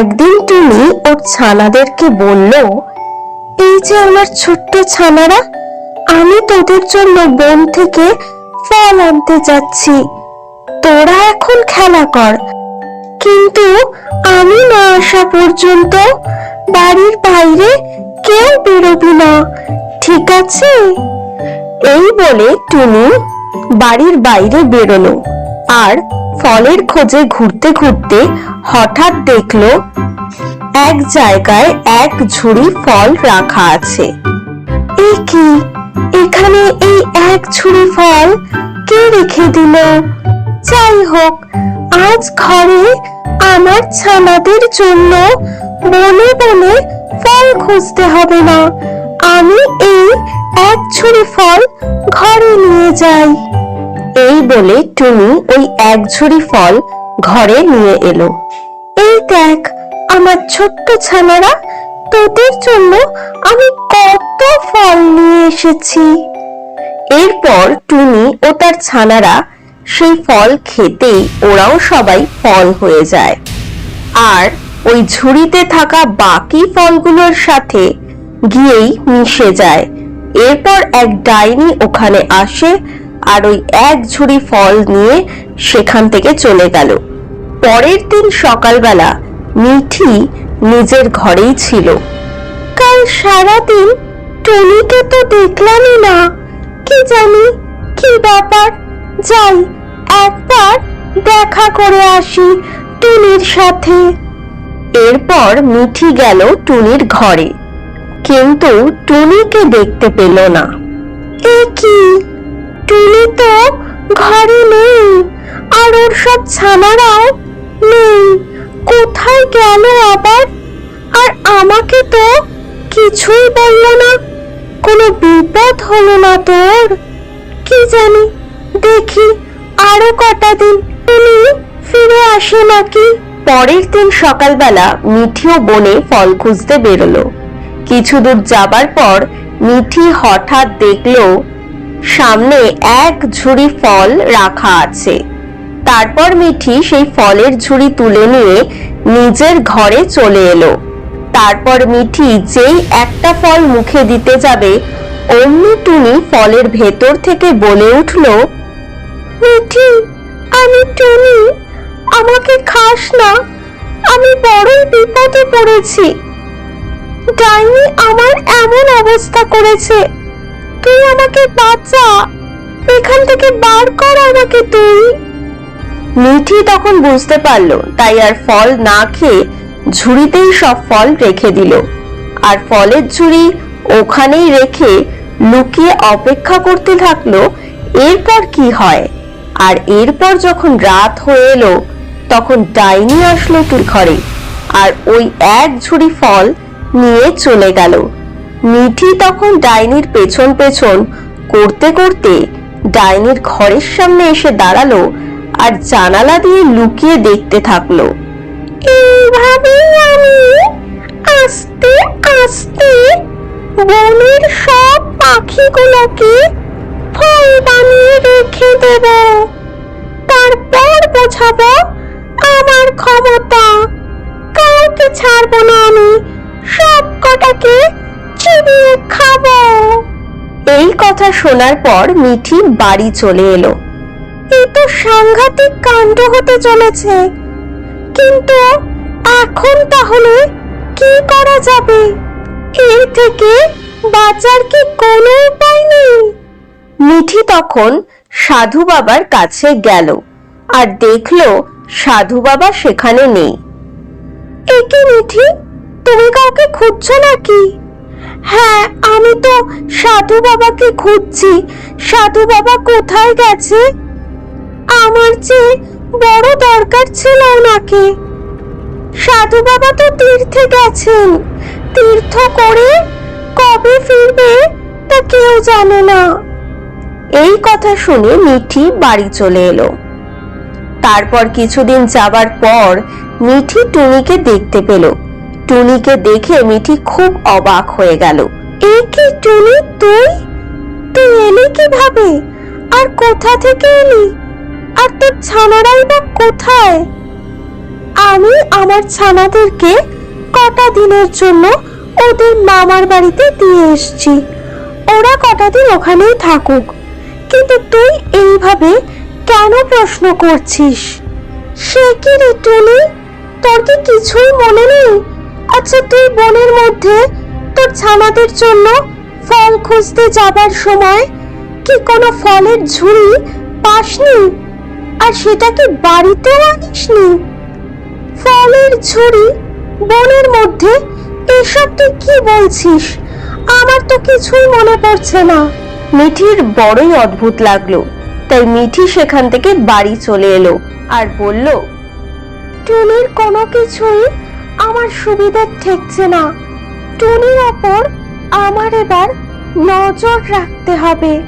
একদিন টুনি ওর ছানাদেরকে বলল, এই যে আমার ছোট্ট ছানারা, আমি তোদের জন্য বন থেকে ফল আনতে যাচ্ছি। তোরা এখন খেলা কর। কিন্তু আমি না আসা পর্যন্ত বাড়ির বাইরে কেউ বেরোবি না, ঠিক আছে? এই বলে টুনি বাড়ির বাইরে বেরোলো। আর ফলের খোঁজে ঘুরতে ঘুরতে হঠাৎ দেখল এক জায়গায় এক ঝুড়ি ফল রাখা আছে। এ কি? এখানে এই এক ঝুড়ি ফল কে রেখে দিল? যাই হোক, আজ ঘরে আমার ছানাদের জন্য বনে বনে ফল খুঁজতে হবে না। আমি এই এক ছুরি ফল ঘরে নিয়ে যাই। এই বলে টুনি ওই এক ঝুড়ি ফল ঘরে নিয়ে এলো। এই দেখ, আমার ছোট্ট ছানারা, তোদের জন্য আমি কত ফল নিয়ে এসেছি। এরপর টুনি ও তার ছানারা সেই ফল খেতেই ওরাও সবাই ফল হয়ে যায়। আর ওই ঝুড়িতে থাকা বাকি ফলগুলোর সাথে গিয়েই মিশে যায়। এরপর এক ডাইনি ওখানে আসে আর ওই এক ঝুড়ি ফল নিয়ে সেখান থেকে চলে গেল। পরের দিন সকালবেলা মিঠি নিজের ঘরেই ছিল। কাল সারাদিন টনিকে তো দেখলামই না। কি জানি, কি ব্যাপার? যাই, একবার দেখা করে আসি টুনির সাথে। এরপর মিঠি গেল টুনির ঘরে। কিন্তু টুনিকে দেখতে পেল না। এ কি? টুনি তো ঘরে নেই, আর ওর সব ছানারাও নেই। কোথায় গেল আবার? আর আমাকে তো কিছুই বলল না। কোনো বিপদ হলো না তোর। কি জানি, দেখি আরও কটা দিন টুনি ফিরে আসে নাকি। পরের দিন সকালবেলা মিঠিও বনে ফল খুঁজতে বেরোলো। কিছু দূর যাবার পর মিঠি হঠাৎ দেখল সামনে এক ঝুড়ি ফল রাখা আছে। তারপর মিঠি সেই ফলের ঝুড়ি তুলে নিয়ে নিজের ঘরে চলে এলো। তারপর মিঠি যেই একটা ফল মুখে দিতে যাবে, অমনি টুনি ফলের ভেতর থেকে বলে উঠল, মিঠি, আমি টুনি, আমাকে খাস না, আমি বড়ই বিপদে পড়েছি। ডাইনি আমার এমন অবস্থা করেছে তুই আমাকে বাঁচা। এখান থেকে বার কর আমাকে তুই। মিঠি তখন বুঝতে পারল, তাই আর ফল না খেয়ে ঝুড়িতেই সব ফল রেখে দিল। আর ফলের ঝুড়ি ওখানেই রেখে লুকিয়ে অপেক্ষা করতে থাকল, এরপর কি হয়? আর এরপর যখন রাত হয়ে এলো, তখন ডাইনি আসলো তুর ঘরে, আর ওই এক ঝুড়ি ফল নিয়ে চলে গেল। মিঠি তখন ডাইনির পেছন পেছন করতে করতে ডাইনির ঘরের সামনে এসে দাঁড়াল আর জানালা দিয়ে লুকিয়ে দেখতে থাকল। এইভাবেই আমি আস্তে আস্তে বনের সব পাখিগুলোকে ফল বানিয়ে রেখে দেব। তারপর বোঝাবো আমার ক্ষমতা। কাউকে ছাড়বো না আমি। সব কটাকে চিবিয়ে খাব। এই কথা শোনার পর মিঠি বাড়ি চলে এলো। এ তো সাংঘাতিক কাণ্ড হতে চলেছে। কিন্তু এখন তাহলে কি করা যাবে? এর থেকে বাঁচার কি কোনো উপায় নেই? মিঠি তখন সাধু বাবার কাছে গেল আর দেখল সাধু বাবা সেখানে নেই। একে মিঠি? তুমি কাউকে খুঁজছো নাকি? হ্যাঁ আমি তো সাধু বাবাকে খুঁজছি। সাধু বাবা কোথায় গেছে? আমার যে বড় দরকার ছিল ওনাকে। সাধু বাবা তো তীর্থে গেছেন। তীর্থ করে কবে ফিরবে তা কেউ জানে না। এই কথা শুনে মিঠি বাড়ি চলে এলো। তারপর কিছুদিন যাবার পর মিঠি টুনিকে দেখতে পেল। টুনিকে দেখে মিঠি খুব অবাক হয়ে গেল। এ কি টুনি তুই? তুই এলি কীভাবে? আর কোথা থেকে এলি? আর তোর ছানারাই বা কোথায়? আমি আমার ছানাদেরকে কটা দিনের জন্য ওদের মামার বাড়িতে দিয়ে এসেছি। ওরা কটা দিন ওখানেই থাকুক। কিন্তু তুই এইভাবে কেন প্রশ্ন করছিস? সে কি রে টুনি? তোর কি কিছুই মনে নেই? আচ্ছা তুই বনের মধ্যে তোর ছানাদের জন্য ফল খুঁজতে যাবার সময় কি কোনো ফলের ঝুড়ি পাসনি? আর সেটা কি বাড়িতেও আনিসনি? ফলের ঝুড়ি বনের মধ্যে এসব তুই কি বলছিস? আমার তো কিছুই মনে পড়ছে না। মিঠির বড়ই অদ্ভুত লাগল। তাই মিঠি সেখান থেকে বাড়ি চলে এলো আর বলল টুনির কোনো কিছুই আমার সুবিধার ঠেকছে না। টুনির ওপর আমার এবার নজর রাখতে হবে।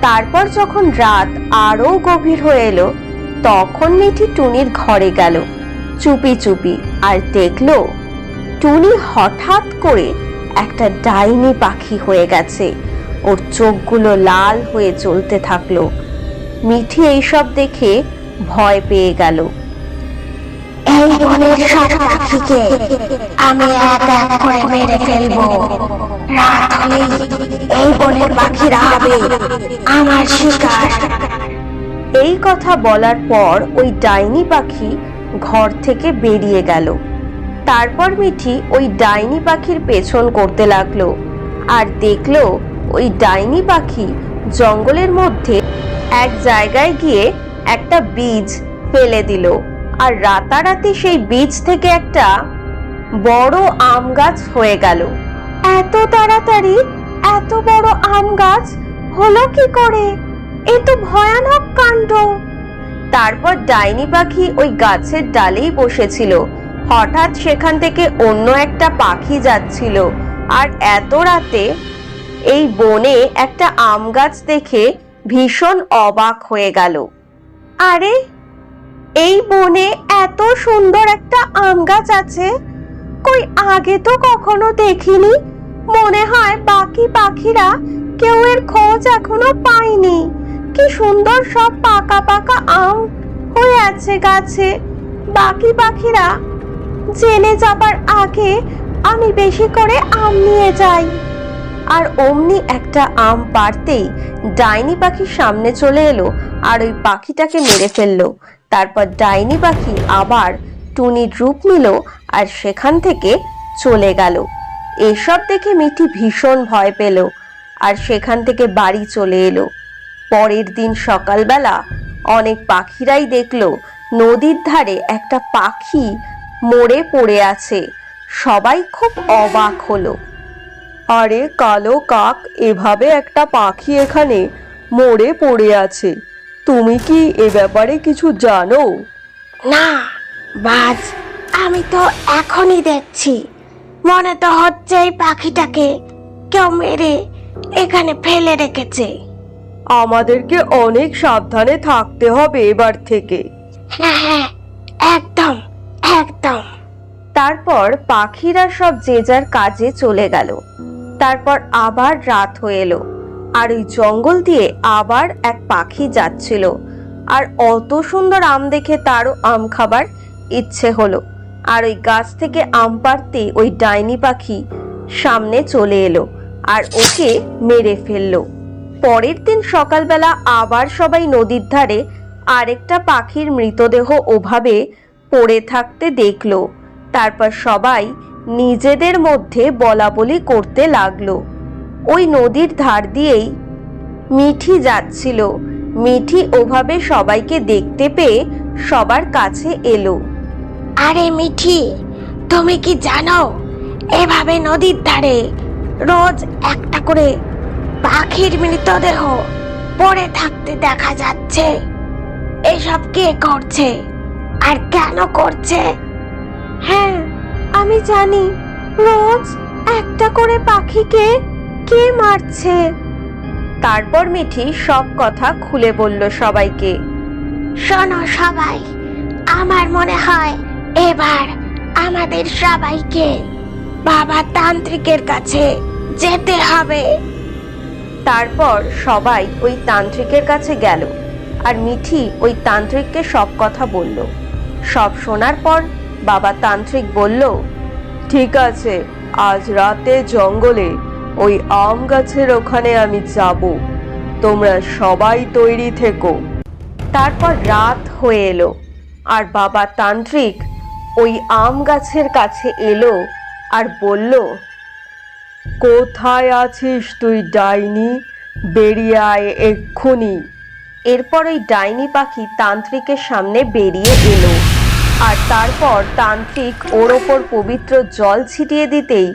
তারপর যখন রাত আরও গভীর হয়ে এলো, তখন মিঠি টুনির ঘরে গেল, চুপি চুপি, আর দেখল টুনি হঠাৎ করে একটা ডাইনি পাখি হয়ে গেছে। ওর চোখগুলো লাল হয়ে জ্বলতে থাকল। মিঠি এইসব দেখে ভয় পেয়ে গেল। সব পাখিকে আমি এক এক করে মেরে ফেলব। রাত হলেই এই বনের পাখিরা হবে আমার শিকার। এই কথা বলার পর ওই ডাইনি পাখি ঘর থেকে বেরিয়ে গেল। তারপর মিঠি ওই ডাইনি পাখির পেছন করতে লাগল আর দেখল ওই ডাইনি পাখি জঙ্গলের মধ্যে এক জায়গায় গিয়ে একটা বীজ ফেলে দিল। আর রাতারাতি সেই বীজ থেকে একটা বড় আম গাছ হয়ে গেল। এত তাড়াতাড়ি, এত বড় আম গাছ হলো কি করে? এ তো ভয়ানক কাণ্ড। তারপর ডাইনি পাখি ওই গাছের ডালেই বসেছিল। হঠাৎ সেখান থেকে অন্য একটা পাখি যাচ্ছিল। আর এত রাতে এই বনে একটা আম গাছ দেখে ভীষণ অবাক হয়ে গেল। আরে এই বনে এত সুন্দর একটা আম গাছ আছে। কই, আগে তো কখনো দেখিনি। মনে হয় বাকি পাখিরা কেউ এর খোঁজ এখনও পায়নি। কি সুন্দর সব পাকা পাকা আম হয়ে আছে গাছে। বাকি পাখিরা জেনে যাবার আগে আমি বেশি করে আম নিয়ে যাই। আর অমনি একটা আম পারতেই ডাইনি পাখি সামনে চলে এলো আর ওই পাখিটাকে মেরে ফেলল। তারপর ডাইনি পাখি আবার টুনির রূপ নিল আর সেখান থেকে চলে গেল। এসব দেখে মিঠি ভীষণ ভয় পেল আর সেখান থেকে বাড়ি চলে এলো। পরের দিন সকালবেলা অনেক পাখিরাই দেখল নদীর ধারে একটা পাখি মরে পড়ে আছে। সবাই খুব অবাক হলো। আরে কালো কাক, এভাবে একটা পাখি এখানে মরে পড়ে আছে। তুমি কি এ ব্যাপারে কিছু জানো? না বাজ আমি তো এখনই দেখছি। মনে তো হচ্ছে এই পাখিটাকে কেউ মেরে এখানে ফেলে রেখেছে। আমাদেরকে অনেক সাবধানে থাকতে হবে এবার থেকে। হ্যাঁ হ্যাঁ একদম একদম। তারপর পাখিরা সব যে যার কাজে চলে গেল। তারপর আবার রাত হয়ে এলো। আর ওই জঙ্গল দিয়ে আবার এক পাখি যাচ্ছিল। আর অত সুন্দর আম দেখে তারও আম খাবার ইচ্ছে হলো। আর ওই গাছ থেকে আম পাড়তে ওই ডাইনি পাখি সামনে চলে এলো আর ওকে মেরে ফেলল। পরের দিন সকালবেলা আবার সবাই নদীর ধারে আরেকটা পাখির মৃতদেহ ওভাবে পড়ে থাকতে দেখল। তারপর সবাই নিজেদের মধ্যে বলা বলি করতে লাগল। ওই নদীর ধার দিয়েই মিঠি যাচ্ছিল। মিঠি ওভাবে সবাইকে দেখতে পেয়ে সবার কাছে এলো। আরে মিঠি তুমি কি জানো? এভাবে নদীর ধারে রোজ একটা করে পাখির মৃতদেহ পড়ে থাকতে দেখা যাচ্ছে। এসব কে করছে? আর কেন করছে? হ্যাঁ আমি জানি। রোজ একটা করে পাখিকে কে মারছে? তারপর মিঠি সব কথা খুলে বলল সবাইকে। শোনো সবাই আমার মনে হয় এবার আমাদের সবাইকে বাবা তান্ত্রিকের কাছে যেতে হবে। তারপর সবাই ওই তান্ত্রিকের কাছে গেল আর মিঠি ওই তান্ত্রিককে সব কথা বলল। সব শোনার পর বাবা তান্ত্রিক বলল ঠিক আছে আজ রাতে জঙ্গলে ওই আম গাছের ওখানে আমি যাব। তোমরা সবাই তৈরি থেকো। তারপর রাত হয়ে এলো। আর বাবা তান্ত্রিক ওই আম গাছের কাছে এলো আর বলল, কোথায় আছিস তুই, ডাইনি? বেরিয়ে আয় এক্ষুনি। এরপর ওই ডাইনি পাখি তান্ত্রিকের সামনে বেরিয়ে এলো। আর তারপর তান্ত্রিক ওর ওপর পবিত্র জল ছিটিয়ে দিতেই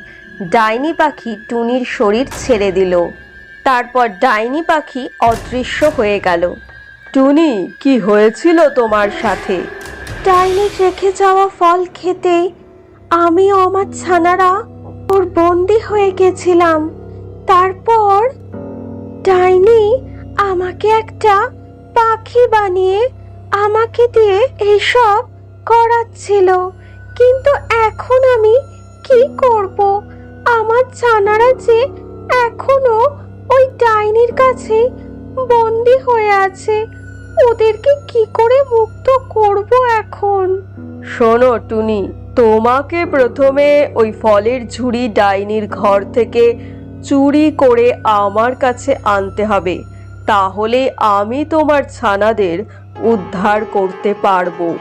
ডাইনি পাখি টুনির শরীর ছেড়ে দিল। তারপর ডাইনি পাখি অদৃশ্য হয়ে গেল। টুনি, কি হয়েছিল তোমার সাথে? ডাইনি রেখে যাওয়া ফল খেতে আমি আমার ছানারা ওর বন্দি হয়ে গেছিলাম। তারপর ডাইনি আমাকে একটা পাখি বানিয়ে আমাকে দিয়ে এইসব করাচ্ছিল। কিন্তু এখন আমি কি করব? আমার ছানারা যে এখনও ওই ডাইনির কাছে বন্দি হয়ে আছে। ওদেরকে কি করে মুক্ত করব এখন? শোনো টুনি তোমাকে প্রথমে ওই ফলের ঝুড়ি ডাইনির ঘর থেকে চুরি করে আমার কাছে আনতে হবে। তাহলে আমি তোমার ছানাদের উদ্ধার করতে পারব।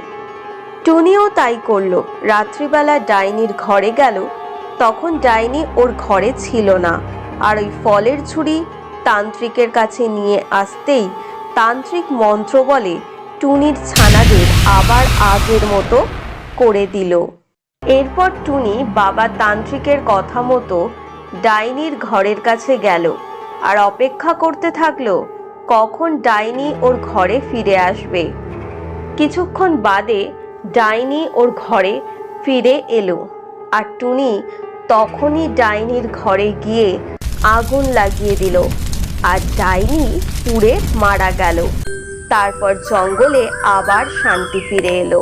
টুনিও তাই করল। রাত্রিবেলা ডাইনির ঘরে গেল তখন ডাইনি ওর ঘরে ছিল না। আর ওই ফলের ঝুড়ি তান্ত্রিকের কাছে নিয়ে আসতেই তান্ত্রিক মন্ত্র বলে টুনির ছানাদের আবার আগের মতো করে দিল। এরপর টুনি বাবা তান্ত্রিকের কথা মতো ডাইনির ঘরের কাছে গেল আর অপেক্ষা করতে থাকল কখন ডাইনি ওর ঘরে ফিরে আসবে। কিছুক্ষণ বাদে ডাইনি ওর ঘরে ফিরে এলো আর টুনি তখনই ডাইনির ঘরে গিয়ে আগুন লাগিয়ে দিল। আর ডাইনি পুড়ে মারা গেল। তারপর জঙ্গলে আবার শান্তি ফিরে এলো।